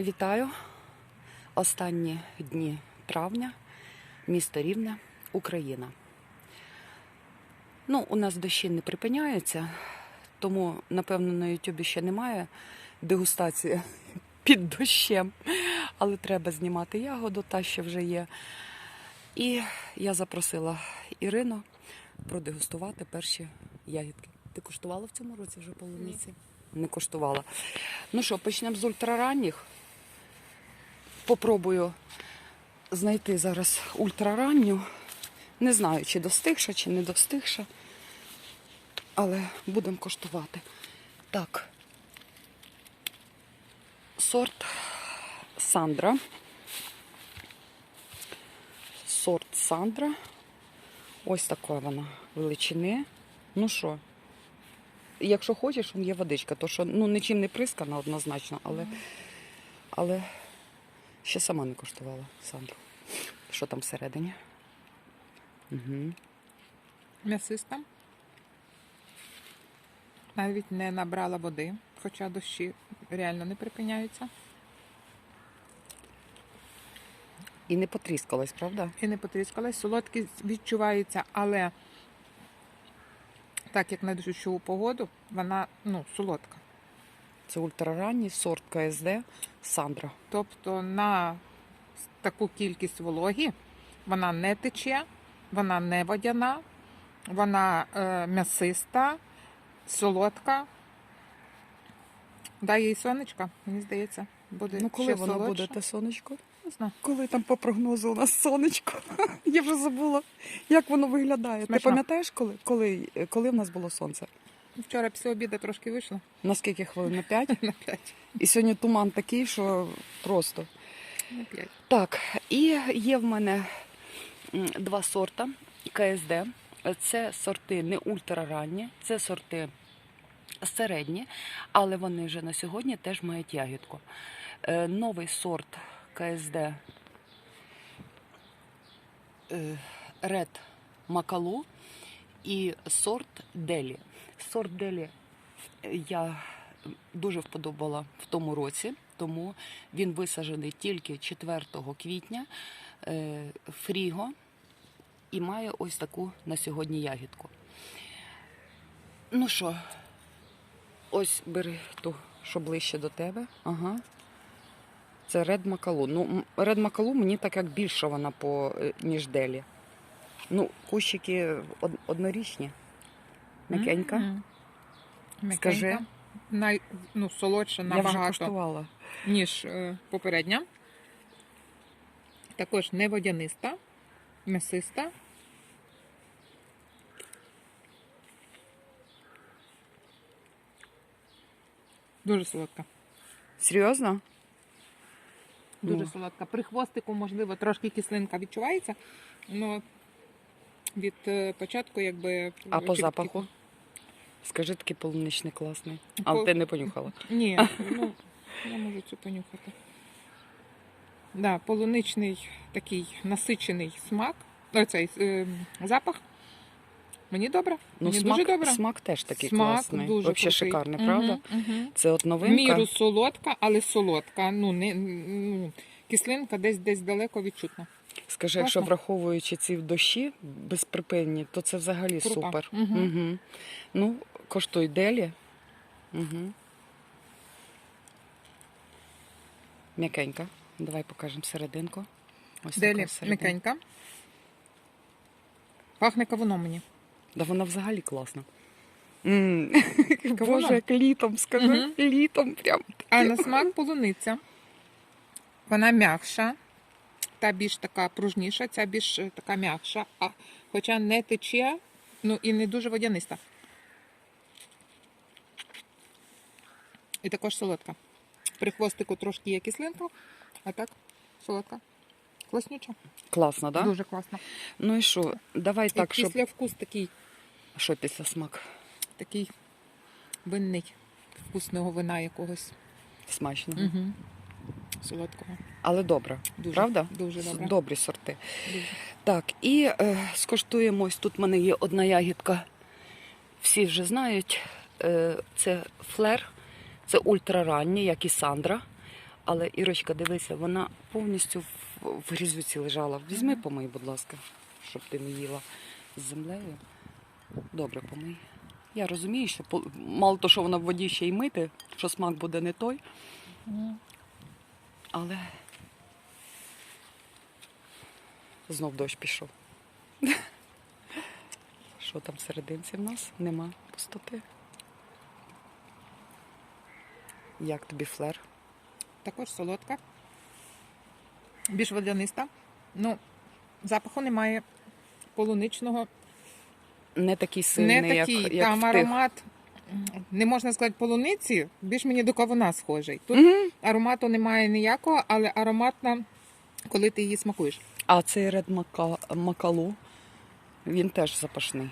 Вітаю. Останні дні травня, місто Рівне, Україна. Ну, у нас дощі не припиняються, тому, напевно, на Ютубі ще немає дегустації під дощем. Але треба знімати ягоду, та що вже є. І я запросила Ірину продегустувати перші ягідки. Ти куштувала в цьому році вже полуниці? Не куштувала. Ну що, почнемо з ультраранніх. Попробую знайти зараз ультраранню. Не знаю, чи достигша, чи не достигша. Але будемо коштувати. Так. Сорт Сандра. Сорт Сандра. Ось така вона величини. Ну що, якщо хочеш, є водичка, то що ну нічим не прискана однозначно, але, але ще сама не коштувала Сандру. Що там всередині? Угу. М'ясиста. Навіть не набрала води, хоча дощі реально не припиняються. І не потріскалась, правда? І не потріскалась. Солодкість відчувається, але так як на дощову погоду, вона ну, солодка. Це ультраранній сорт КСД Сандра. Тобто на таку кількість вологі вона не тече, вона не водяна, вона е, м'ясиста, солодка. Дай їй сонечка, мені здається, буде Ну, коли ще воно солодше. буде те сонечко? Не знаю. Коли там по прогнозу у нас сонечко? Я вже забула, як воно виглядає. Ти пам'ятаєш, коли, коли, коли в нас було сонце? Вчора після обіду трошки вийшло На скільки хвилин? На 5? на 5. І сьогодні туман такий, що просто. На 5. Так, і є в мене два сорта КСД. Це сорти не ультраранні, це сорти середні, але вони вже на сьогодні теж мають ягідку. Е, Новий сорт КСД Red Макалу і сорт Делі. Сорт Делі я дуже вподобала в тому році, тому він висаджений тільки 4 квітня е, фріго і має ось таку на сьогодні ягідку. Ну що, ось бери ту, що ближче до тебе. Ага. Це Ред Макалу. Ну, Ред Макалу мені так як більше вона по е, ніж Делі. Ну, кущики однорічні. М'якенька. Мгм. Скажи. М'якенька. Най, ну, солодша Я вже набагато, ніж е, попередня. Також не водяниста, м'ясиста. Дуже солодка. Серйозно? Дуже Ну. солодка. При хвостику, можливо, трошки кислинка відчувається, але від е, початку, якби. А по чіткі- запаху? Скажи, такий полуничний класний. По- Але ти не понюхала. Ні, ну я можу цю понюхати. Да, полуничний такий насичений смак, о, цей е, запах. Мені добре. Ну, Мені смак, дуже добре. смак теж такий Смак класний. дуже Взагалі крутий. шикарний, Мгм, правда? мгм. Це от В новинка. міру солодка, але солодка. Ну, не, ну, кислинка десь десь далеко відчутна. Скажи, якщо враховуючи ці дощі безприпинні, то це взагалі Круто. супер. Мгм. Угу. Ну, коштуй делі. Угу. М'якенька. Давай покажемо серединку. Ось Делі м'якенька. Пахне кавуном мені. Да вона взагалі класна. М, Боже, як літом, скажи, Мгм. літом прям. А на смак полуниця. Вона м'якша, та більш така пружніша, ця більш е, така м'якша, а хоча не тече, ну і не дуже водяниста. І також солодка. При хвостику трошки є кислинка, а так солодка. Класнюча. Класно, так? Да? Дуже класно. Ну і що, давай І так, щоб. після вкус такий, Що після смак? такий винний, вкусного вина якогось. Смачно. Угу. Солодкого. Але добре, Дуже, правда? Дуже добре. Добрі сорти. Дуже. Так, і е, скуштуємо. Ось тут в мене є одна ягідка. Всі вже знають. Е, це флер, це ультраранній, як і Сандра. Але Ірочка, дивися, вона повністю в, в грізюці лежала. Візьми, помий, будь ласка, щоб ти не їла з землею. Добре, помий. Я розумію, що мало того, що вона в воді ще й мити, що смак буде не той, але знов дощ пішов. Що там всерединці в нас? Нема пустоти. Як тобі флер? Також солодка. Більш водяниста. Ну, запаху немає полуничного. Не такий сильний, не такий. як, як Там в тих. аромат, не можна сказати, полуниці, більш мені до кавуна схожий. Тут Мгм. аромату немає ніякого, але ароматна, коли ти її смакуєш. А цей ред мака... макалу, він теж запашний.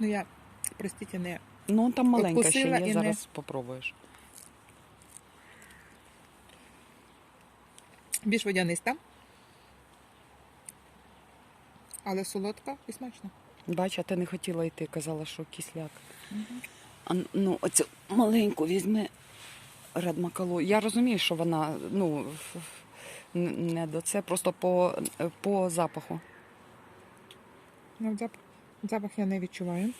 Ну, я, простите, не Ну, там маленька ще є, і не- зараз попробуєш. більш водяниста. Але солодка і смачна. Бач, а ти не хотіла йти, казала, що кисляк. А, ну, оцю маленьку візьми ред макалу. Я розумію, що вона ну, не до це, просто по, по запаху. Ну, запах, запах я не відчуваю.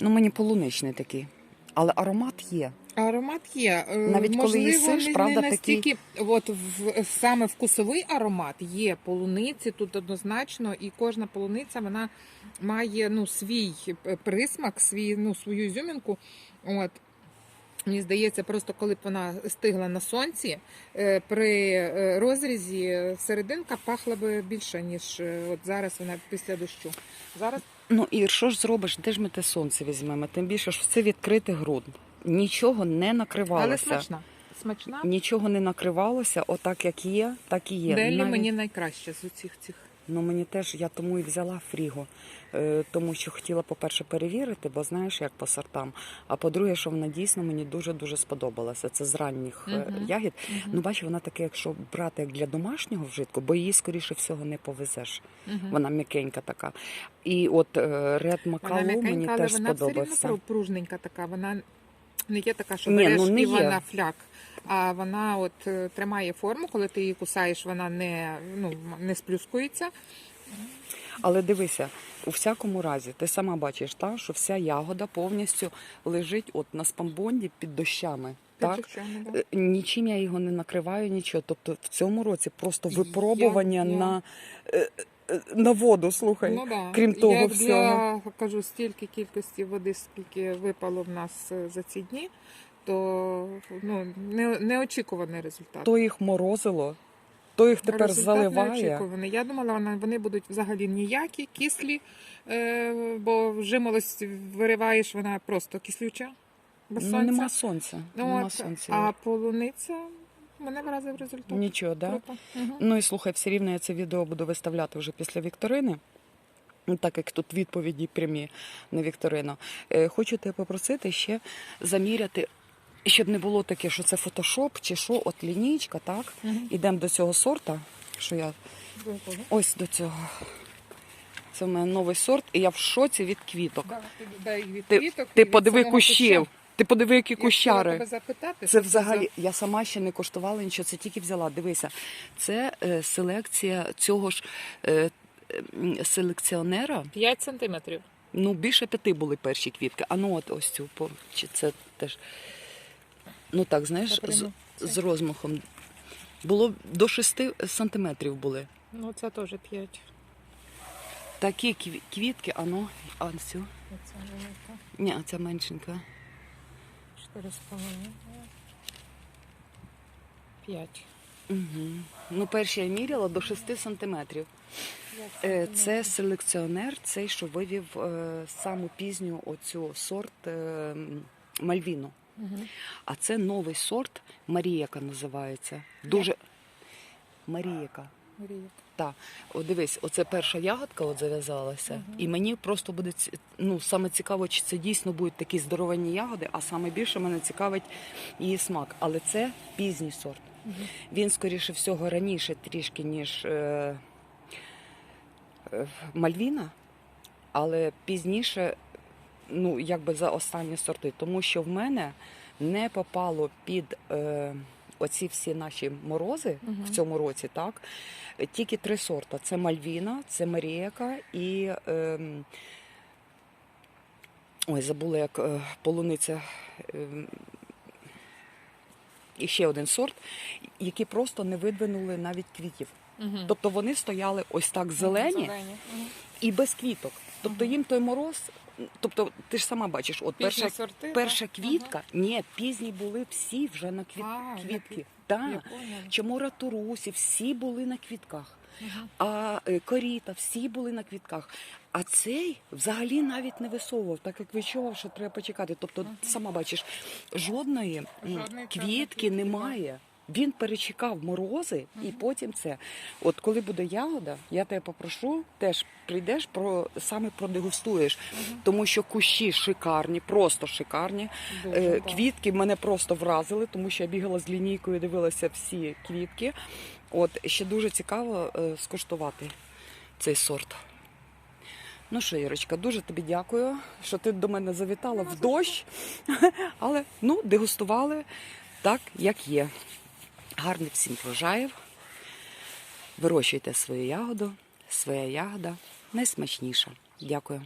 Ну, мені полуничний такий. Але аромат є. Аромат є. Е, Навіть коли їсиш, не, правда, не такий- настільки, от в, саме вкусовий аромат є полуниці тут однозначно, і кожна полуниця вона має ну, свій е, присмак, свій, ну, свою ізюмінку. От. Мені здається, просто коли б вона стигла на сонці, е, при е, розрізі серединка пахла би більше, ніж е, от зараз вона після дощу. Зараз Ну і що ж зробиш? Де ж ми те сонце візьмемо? Тим більше, що це відкритий ґрунт. Нічого не накривалося. але смачна. Смачна. Нічого не накривалося, отак як є, так і є. Делі Навіть- мені найкраще з усіх цих. Ну мені теж я тому і взяла фріго, е, тому що хотіла, по-перше, перевірити, бо знаєш, як по сортам. А по-друге, що вона дійсно мені дуже дуже сподобалася. Це з ранніх е, Мгм. ягід. Мгм. Ну, бачиш, вона таке, якщо брати як для домашнього вжитку, бо її скоріше всього не повезеш. Мгм. Вона м'якенька така. І от е, ред макалу мені але теж вона все сподобався. рівно пружненька така. Вона не є така, що Ні, береш ну, не і є. вона фляк. А вона от е, тримає форму, коли ти її кусаєш, вона не, ну, не сплюскується. Але дивися, у всякому разі, ти сама бачиш, та, що вся ягода повністю лежить от на спамбонді під дощами. Так? Підживчана, да. Е, Нічим я його не накриваю, нічого. Тобто в цьому році просто випробування Я- я- на, е, на воду, слухай. Ну, да. крім того Як всього. Я кажу, стільки кількості води, скільки випало в нас за ці дні, то ну, не, неочікуваний результат. То їх морозило, то їх тепер Результат заливає. неочікуваний. Я думала, вони будуть взагалі ніякі, кислі, е, бо жимолость вириваєш, вона просто кислюча, без Ну, сонця. нема сонця. Ну, нема от, сонця. а полуниця мене вразив результат. Нічого, да? Круто. Мгм. Ну і слухай, все рівно я це відео буду виставляти вже після вікторини. Так як тут відповіді прямі на вікторину. Е, Хочу тебе попросити ще заміряти, щоб не було таке, що це фотошоп чи що, от лінійка, так? Ідемо до цього сорта, що я ось до цього. Це в мене новий сорт, і я в шоці від квіток. Да, ти дай від Ти, квіток і ти від подиви самого кущів. Ти подиви, які Я хотіла кущари. тебе запитати, Це що взагалі, я сама ще не коштувала нічого, це тільки взяла. Дивися, це е, селекція цього ж е, м, селекціонера. 5 сантиметрів. Ну, більше п'яти були перші квітки. А ну от ось цю по- чи це теж. Ну так, знаєш, з, з розмахом. Було до 6 сантиметрів були. Ну, це теж 5. Такі кві- квітки, а ну, а цю. Оце велика. Ні, а ця меншенька. 4,5. 5. Угу. Ну, перші я міряла до 6 сантиметрів. Е, Це селекціонер, цей, що вивів е, саму пізню оцю сорт е, Мальвіну. Угу. А це новий сорт Маріяка називається. Дуже Маріяка. Мріяк. Так, от дивись, оце перша ягодка от зав'язалася, і мені просто буде ну, саме цікаво, чи це дійсно будуть такі здоровенні ягоди, а саме більше мене цікавить її смак. Але це пізній сорт. Він, скоріше всього, раніше трішки, ніж е, е, Мальвіна, але пізніше, ну, якби за останні сорти. Тому що в мене не попало під е, оці всі наші морози Мгм. в цьому році, так? Тільки три сорта: це Мальвіна, це Маріяка і. Е, ой, забула, як е, полуниця. Е, і ще один сорт, які просто не видвинули навіть квітів. Мгм. Тобто вони стояли ось так зелені Мгм. і без квіток. Тобто їм той мороз, тобто ти ж сама бачиш, от Пізні перша, сорти, перша так? квітка, ні, пізні були всі вже на квіт, А, квітки. квіт- Так. Чому ратурусі, всі були на квітках, Мгм. а е, коріта, всі були на квітках. А цей взагалі навіть не висовував, так як відчував, що треба почекати. Тобто, ти сама бачиш, жодної квітки квітки, немає. Він перечекав морози і потім це. От коли буде ягода, я тебе попрошу, теж прийдеш про саме продегустуєш, тому що кущі шикарні, просто шикарні. Дуже, Е. Квітки мене просто вразили, тому що я бігала з лінійкою, дивилася всі квітки. От ще дуже цікаво е, скуштувати цей сорт. Ну що, Ірочка, дуже тобі дякую, що ти до мене завітала в дощ, але ну, дегустували так, як є. Гарних всім врожаїв. Вирощуйте свою ягоду. Своя ягода найсмачніша. Дякую.